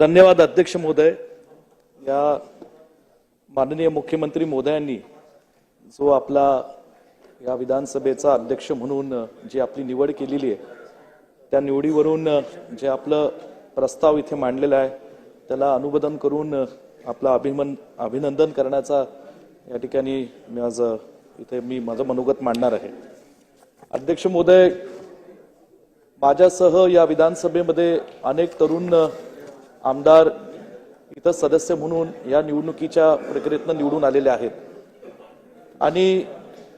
धन्यवाद अध्यक्ष महोदय. या माननीय मुख्यमंत्री महोदयांनी जो आपला या विधानसभेचा अध्यक्ष म्हणून जी आपली निवड केलेली आहे त्या निवडीवरून जे आपलं प्रस्ताव इथे मांडलेला आहे त्याला अनुमोदन करून आपलं अभिमन अभिनंदन करण्याचा या ठिकाणी मी आज इथे मी माझं मनोगत मांडणार आहे. अध्यक्ष महोदय माझ्यासह या विधानसभेमध्ये अनेक तरुण आमदार इथं सदस्य म्हणून या निवडणुकीच्या प्रक्रियेतनं निवडून आलेले आहेत. आणि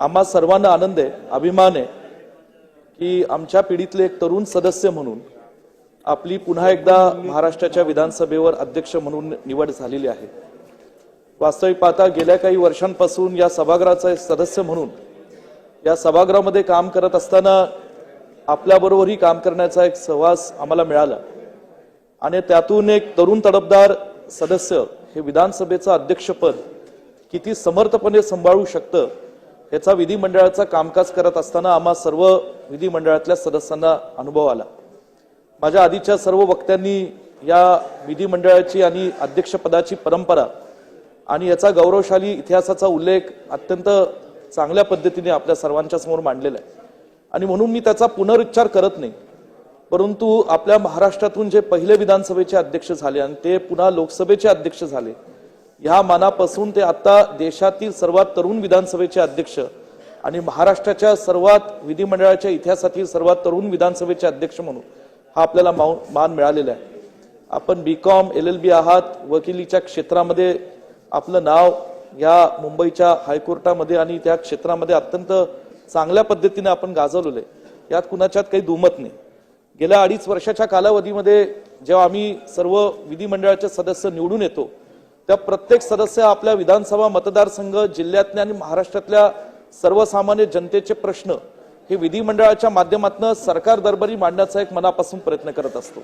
आम्हा सर्वांना आनंद आहे अभिमान आहे की आमच्या पिढीतले एक तरुण सदस्य म्हणून आपली पुन्हा एकदा महाराष्ट्राच्या विधानसभेवर अध्यक्ष म्हणून निवड झालेली आहे. वास्तविक पाहता गेल्या काही वर्षांपासून या सभागृहाचा सदस्य म्हणून या सभागृहामध्ये काम करत असताना आपल्याबरोबरही काम करण्याचा एक सहवास आम्हाला मिळाला. आणि त्यातून एक तरुण तडफदार सदस्य हे विधानसभेचं अध्यक्षपद किती समर्थपणे सांभाळू शकतं याचा विधिमंडळाचा कामकाज करत असताना आम्हा सर्व विधिमंडळातल्या सदस्यांना अनुभव आला. माझ्या आधीच्या सर्व वक्त्यांनी या विधिमंडळाची आणि अध्यक्षपदाची परंपरा आणि याचा गौरवशाली इतिहासाचा उल्लेख अत्यंत चांगल्या पद्धतीने आपल्या सर्वांच्या समोर मांडलेला आहे. आणि म्हणून मी त्याचा पुनरुच्चार करत नाही. परंतु आपल्या महाराष्ट्रातून जे पहिले विधानसभेचे अध्यक्ष झाले आणि ते पुन्हा लोकसभेचे अध्यक्ष झाले ह्या मानापासून ते आता देशातील सर्वात तरुण विधानसभेचे अध्यक्ष आणि महाराष्ट्राच्या सर्वात विधिमंडळाच्या इतिहासातील सर्वात तरुण विधानसभेचे अध्यक्ष म्हणून हा आपल्याला मान मिळालेला आहे. आपण B com L L B आहात वकिलीच्या क्षेत्रामध्ये आपलं नाव या मुंबईच्या हायकोर्टामध्ये आणि त्या क्षेत्रामध्ये अत्यंत चांगल्या पद्धतीने आपण गाजवलेलं आहे. यात कुणाच्यात काही दुमत नाही. गेल्या अडीच वर्षाच्या कालावधीमध्ये जेव्हा आम्ही सर्व विधिमंडळाचे सदस्य निवडून येतो त्या प्रत्येक सदस्य आपल्या विधानसभा मतदारसंघ जिल्ह्यातल्या आणि महाराष्ट्रातल्या सर्वसामान्य जनतेचे प्रश्न हे विधिमंडळाच्या माध्यमातून सरकार दरबारी मांडण्याचा एक मनापासून प्रयत्न करत असतो.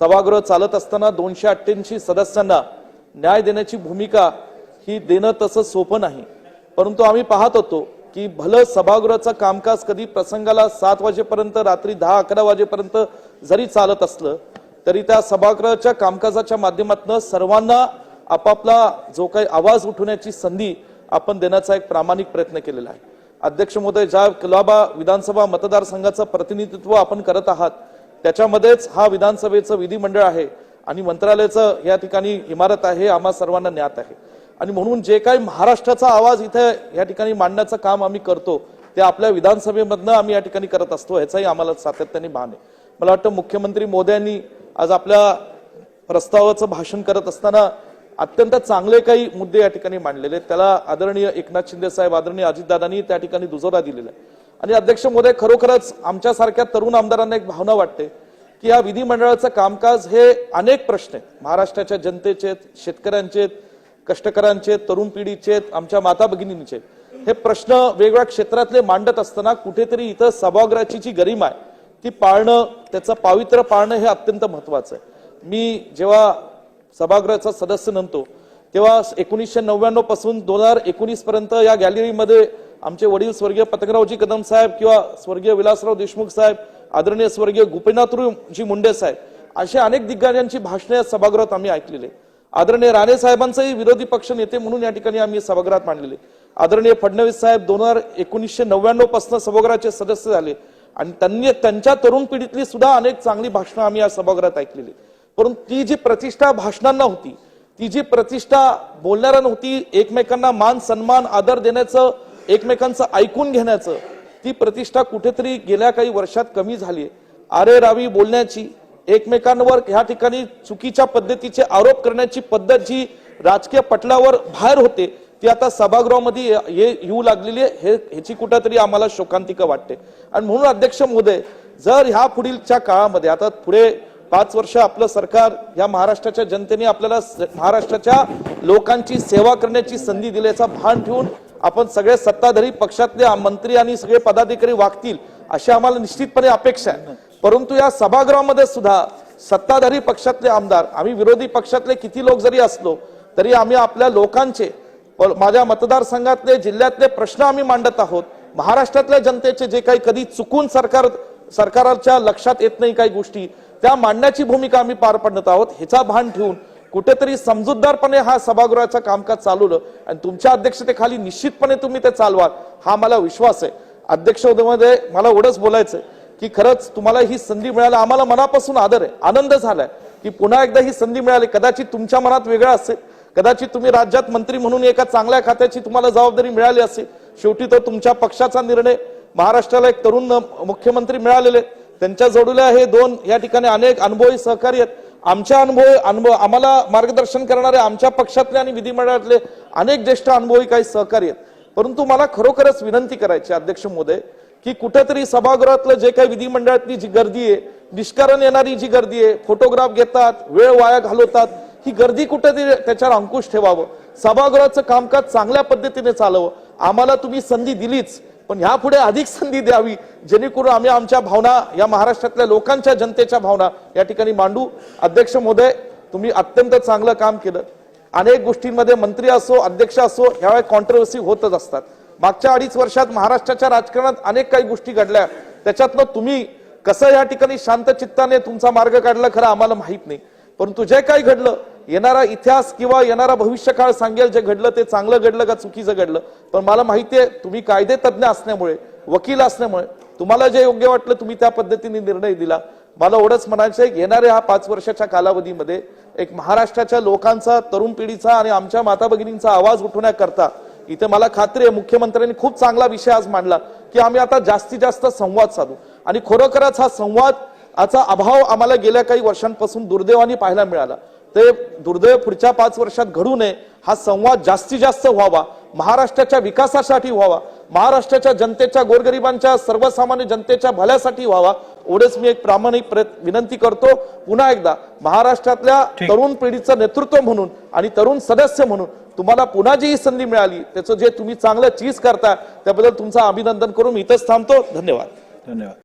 सभागृह चालत असताना दोनशे अठ्ठ्याऐंशी सदस्यांना न्याय देण्याची भूमिका ही देणं तसं सोपं नाही. परंतु आम्ही पाहत होतो की भलं सभागृहाचं कामकाज कधी प्रसंगाला सात वाजेपर्यंत रात्री दहा अकरा वाजेपर्यंत जरी चालत असलं तरी त्या सभागृहाच्या कामकाजाच्या माध्यमातून सर्वांना आपापला जो काही आवाज उठवण्याची संधी आपण देण्याचा एक प्रामाणिक प्रयत्न केलेला आहे. अध्यक्ष महोदय ज्या कुलाबा विधानसभा मतदारसंघाचं प्रतिनिधित्व आपण करत आहात त्याच्यामध्येच हा विधानसभेचं विधिमंडळ आहे आणि मंत्रालयाचं या ठिकाणी इमारत आहे आम्हा सर्वांना ज्ञात आहे. आणि म्हणून जे काही महाराष्ट्राचा आवाज इथे या ठिकाणी मांडण्याचं काम आम्ही करतो ते आपल्या विधानसभेमधनं आम्ही या ठिकाणी करत असतो ह्याचाही आम्हाला सातत्याने भान आहे. मला वाटतं मुख्यमंत्री मोद्यांनी आज आपल्या प्रस्तावाचं भाषण करत असताना अत्यंत चांगले काही मुद्दे या ठिकाणी मांडलेले आहेत. त्याला आदरणीय एकनाथ शिंदे साहेब आदरणीय अजितदादांनी त्या ठिकाणी दुजोरा दिलेला आहे. आणि अध्यक्ष मोदय खरोखरच आमच्यासारख्या तरुण आमदारांना एक भावना वाटते की या विधिमंडळाचं कामकाज हे अनेक प्रश्न आहेत. महाराष्ट्राच्या जनतेचे आहेत, शेतकऱ्यांचे आहेत, कष्टकरांचे तरुण पिढीचे आमच्या माता भगिनींचे. हे प्रश्न वेगवेगळ्या क्षेत्रातले मांडत असताना कुठेतरी इथं सभागृहाची जी गरिमा आहे ती पाळणं त्याचं पावित्र्य पाळणं हे अत्यंत महत्वाचं आहे. मी जेव्हा सभागृहाचा सदस्य नव्हतो तेव्हा एकोणीसशे नव्याण्णवपासून दोन हजार एकोणीस पर्यंत या गॅलरीमध्ये आमचे वडील स्वर्गीय पतंगरावजी कदम साहेब किंवा स्वर्गीय विलासराव देशमुख साहेब आदरणीय स्वर्गीय गोपीनाथजी मुंडे साहेब असे अनेक दिग्गजांची भाषणे या सभागृहात आम्ही ऐकलेले आदरणीय राणे साहेबांचंही विरोधी पक्ष नेते म्हणून या ठिकाणी आम्ही सभागृहात मांडलेले. आदरणीय फडणवीस साहेब दोन हजार एकोणीसशे नव्याण्णवपासून सभागृहाचे सदस्य झाले. आणि त्यांनी त्यांच्या तरुण पिढीतली सुद्धा अनेक चांगली भाषणं आम्ही या सभागृहात ऐकलेली. परंतु ती जी प्रतिष्ठा भाषणांना होती ती जी प्रतिष्ठा बोलणाऱ्यांना नव्हती एकमेकांना मान सन्मान आदर देण्याचं एकमेकांचं ऐकून घेण्याचं ती प्रतिष्ठा कुठेतरी गेल्या काही वर्षात कमी झाली. आरे रावी बोलण्याची एकमेकांवर ह्या ठिकाणी चुकीच्या पद्धतीचे आरोप करण्याची पद्धत जी राजकीय पटलावर बाहेर होते ती आता सभागृहामध्ये ये- येऊ लागलेली आहे. हे ह्याची कुठंतरी आम्हाला शोकांतिका वाटते. आणि म्हणून अध्यक्ष महोदय जर ह्या पुढीलच्या काळामध्ये आता पुढे पाच वर्ष आपलं सरकार या महाराष्ट्राच्या जनतेने आपल्याला महाराष्ट्राच्या लोकांची सेवा करण्याची संधी दिल्याचा भान ठेवून आपण सगळे सत्ताधारी पक्षातले मंत्री आणि सगळे पदाधिकारी वागतील अशी आम्हाला निश्चितपणे अपेक्षा आहे. परंतु या सभागृहामध्ये सुद्धा सत्ताधारी पक्षातले आमदार आम्ही विरोधी पक्षातले किती लोक जरी असलो तरी आम्ही आपल्या लोकांचे माझ्या मतदारसंघातले जिल्ह्यातले प्रश्न आम्ही मांडत आहोत. महाराष्ट्रातल्या जनतेचे जे काही कधी चुकून सरकार सरकारच्या लक्षात येत नाही काही गोष्टी त्या मांडण्याची भूमिका आम्ही पार पाडत आहोत. ह्याचा भान ठेवून कुठेतरी समजूतदारपणे हा सभागृहाचं कामकाज चालवलं आणि तुमच्या अध्यक्षतेखाली निश्चितपणे तुम्ही ते चालवाल हा मला विश्वास आहे. अध्यक्ष मला एवढंच बोलायचं आहे की खरंच तुम्हाला ही संधी मिळाली आम्हाला मनापासून आदर आहे आनंद झालाय की पुन्हा एकदा ही संधी मिळाली. कदाचित तुमच्या मनात वेगळं असेल कदाचित तुम्ही राज्यात मंत्री म्हणून एका चांगल्या खात्याची तुम्हाला जबाबदारी मिळाली असेल शेवटी तो तुमच्या पक्षाचा निर्णय महाराष्ट्राला एक तरुण मुख्यमंत्री मिळालेले त्यांच्या जोडूल्या हे दोन या ठिकाणी अनेक अनुभवी सहकारी आहेत. आमच्या अनुभव अनुभव आम्हाला मार्गदर्शन करणारे आमच्या पक्षातले आणि विधिमंडळातले अनेक ज्येष्ठ अनुभवी काही सहकारी आहेत. परंतु मला खरोखरच विनंती करायची अध्यक्ष महोदय की कुठेतरी सभागृहातलं जे काही विधिमंडळातली जी गर्दी आहे निष्कारण येणारी जी गर्दी आहे फोटोग्राफ घेतात वेळ वाया घालवतात ही गर्दी कुठेतरी त्याच्यावर अंकुश ठेवावं. सभागृहाचं कामकाज चांगल्या पद्धतीने चालवं. आम्हाला तुम्ही संधी दिलीच पण ह्यापुढे अधिक संधी द्यावी जेणेकरून आम्ही आमच्या भावना या महाराष्ट्रातल्या लोकांच्या जनतेच्या भावना या ठिकाणी मांडू. अध्यक्ष महोदय तुम्ही अत्यंत चांगलं काम केलं. अनेक गोष्टींमध्ये मंत्री असो अध्यक्ष असो ह्यावेळी कॉन्ट्रोवर्सी होतच असतात. मागच्या अडीच वर्षात महाराष्ट्राच्या राजकारणात अनेक काही गोष्टी घडल्या. त्याच्यातनं तुम्ही कसं या ठिकाणी शांत चित्ताने तुमचा मार्ग काढला खरं आम्हाला माहीत नाही. परंतु जे काही घडलं येणारा इतिहास किंवा येणारा भविष्यकाळ सांगेल जे घडलं ते चांगलं घडलं का चुकीचं घडलं. पण मला माहिती आहे तुम्ही कायदे तज्ज्ञ असल्यामुळे वकील असल्यामुळे तुम्हाला जे योग्य वाटलं तुम्ही त्या पद्धतीने निर्णय दिला. मला एवढंच म्हणायचं आहे येणाऱ्या हा पाच वर्षाच्या कालावधीमध्ये एक महाराष्ट्राच्या लोकांचा तरुण पिढीचा आणि आमच्या माता भगिनींचा आवाज उठवण्याकरता इथे मला खात्री आहे मुख्यमंत्र्यांनी खूप चांगला विषय आज मांडला की आम्ही आता जास्तीत जास्त संवाद साधू. आणि खरोखरच हा संवाद याचा अभाव आम्हाला गेल्या काही वर्षांपासून दुर्दैवाने पाहायला मिळाला. ते दुर्दैव पुढच्या पाच वर्षात घडू नये हा संवाद जास्तीत जास्त व्हावा महाराष्ट्राच्या विकासासाठी व्हावा महाराष्ट्राच्या जनतेच्या गोरगरिबांच्या सर्वसामान्य जनतेच्या भल्यासाठी व्हावा एवढेच मी एक प्रामाणिक प्रयत्न विनंती करतो. पुन्हा एकदा महाराष्ट्रातल्या तरुण पिढीचं नेतृत्व म्हणून आणि तरुण सदस्य म्हणून तुम्हाला पुन्हा जी ही संधी मिळाली त्याचं जे तुम्ही चांगलं चीज करता त्याबद्दल तुमचं अभिनंदन करून इथंच थांबतो. धन्यवाद. धन्यवाद.